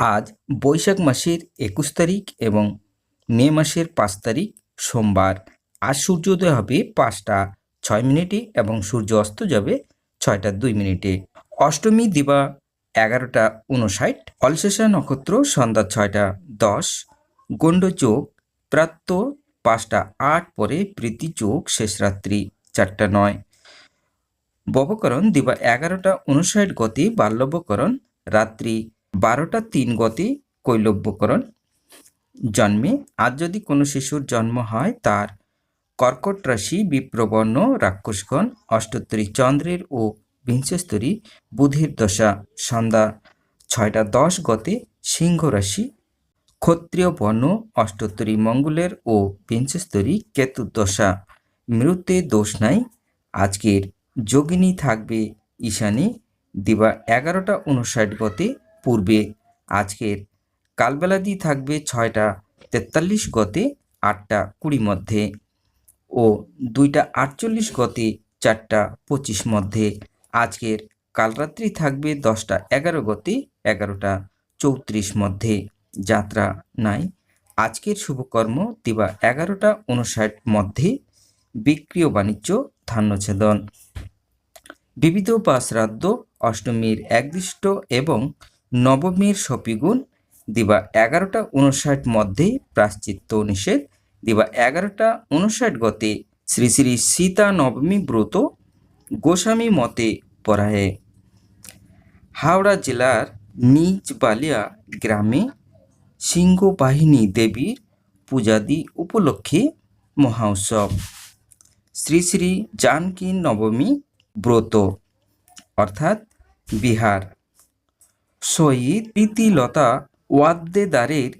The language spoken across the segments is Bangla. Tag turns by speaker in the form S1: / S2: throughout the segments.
S1: আজ বৈশাখ মাসের একুশ তারিখ এবং মে মাসের পাঁচ তারিখ সোমবার। আজ সূর্যোদয় হবে পাঁচটা ছয় মিনিটে এবং সূর্য অস্ত যাবে ছয়টা দুই মিনিটে। অষ্টমী দিবা এগারোটা উনষাট অলশেষা নক্ষত্র সন্ধ্যা ছয়টা দশ গণ্ডযোগ প্রাত্য পাঁচটা আট পরে প্রীতি যোগ শেষ রাত্রি চারটা নয়। ববকরণ দিবা এগারোটা উনষাট গতি বাল্যবকরণ রাত্রি বারোটা তিন গতি কৈলব্যকরণ। জন্মে আজ যদি কোনো শিশুর জন্ম হয়, তার কর্কট রাশি, বিপ্রবর্ণ, রাক্ষসগণ অষ্টোত্তরী চন্দ্রের ও বিংশস্তরী বুধের দশা, সন্ধ্যা ছয়টা দশ গতে সিংহ রাশি, ক্ষত্রিয় বর্ণ অষ্টোত্তরী মঙ্গলের ও বিংশস্তরী কেতু দশা। মৃত্যে দোষ নাই। আজকের যোগিনী থাকবে ঈশানী। দিবা এগারোটা উনষাট গতে পূর্বে আজকের কালবেলাদি থাকবে ছয়টা তেতাল্লিশ গতে আটটা কুড়ি মধ্যে ও দুইটা আটচল্লিশ গতে চারটা পঁচিশ মধ্যে। আজকের কালরাত্রি থাকবে দশটা এগারো গতে এগারোটা চৌত্রিশ মধ্যে। যাত্রা নাই। আজকের শুভকর্ম দিবা এগারোটা উনষাট মধ্যে। বিক্রিয় বাণিজ্য ধান্যছেদন। বিবিধ বা শ্রাদ্ধ অষ্টমীর একদিষ্ট এবং নবমীর সপিগুণ, দিবা এগারোটা উনষাট মধ্যে প্রাশ্চিত্য নিষেধ, দিবা এগারোটা উনষাট গতে শ্রী শ্রী সীতা নবমী ব্রত গোস্বামী মতে পড়ায় হাওড়া জেলার নিজ বালিয়া গ্রামে সিংহবাহিনী দেবীর পূজাদি উপলক্ষে মহোৎসব। শ্রী শ্রী জানকী নবমী ব্রত, অর্থাৎ বিহার। শহীদ প্রীতিলতা ওয়াদ্দেদারের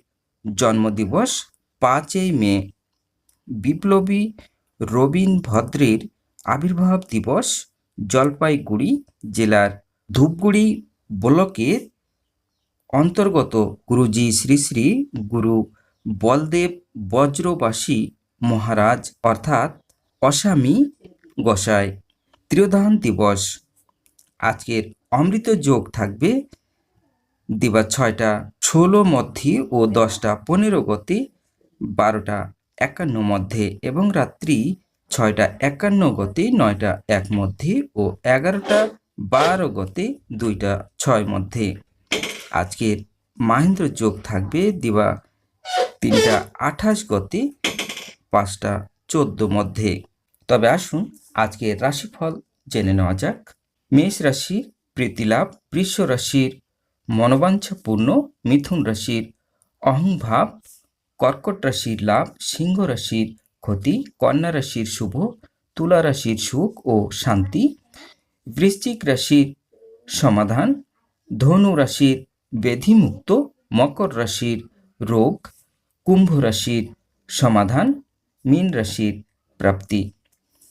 S1: জন্মদিবস পাঁচই মে। বিপ্লবী রবীন ভদ্রের আবির্ভাব দিবস জলপাইগুড়ি জেলার ধূপগুড়ি ব্লকের অন্তর্গত। গুরুজি শ্রী শ্রী গুরু বলদেব বজ্রবাসী মহারাজ অর্থাৎ অসামী গোসাই ত্রিয়োধান দিবস। আজকের অমৃত যোগ থাকবে দিবা ছয়টা, ষোলো মধ্যে ও দশটা, পনেরো গতে, বারোটা, একান্ন মধ্যে এবং রাত্রি ছয়টা, একান্ন গতে, নয়টা, এক মধ্যে ও এগারোটা, বারো গতে, দুইটা, ছয় মধ্যে। আজকের মাহেন্দ্র যোগ থাকবে দিবা তিনটা, আঠাশ গতে, পাঁচটা, চোদ্দ মধ্যে। তবে আসুন আজকের রাশিফল জেনে নেওয়া যাক। মেষ রাশির প্রীতিলাভ বৃষ রাশির মনোবাঞ্ছাপূর্ণ মিথুন রাশির অহংভাব, কর্কট রাশির লাভ, সিংহ রাশির ক্ষতি, কন্যা রাশির শুভ, তুলা রাশির সুখ ও শান্তি, বৃশ্চিক রাশির সমাধান, ধনু রাশির ব্যাধিমুক্ত, মকর রাশির রোগ, কুম্ভ রাশির সমাধান, মীন রাশির প্রাপ্তি।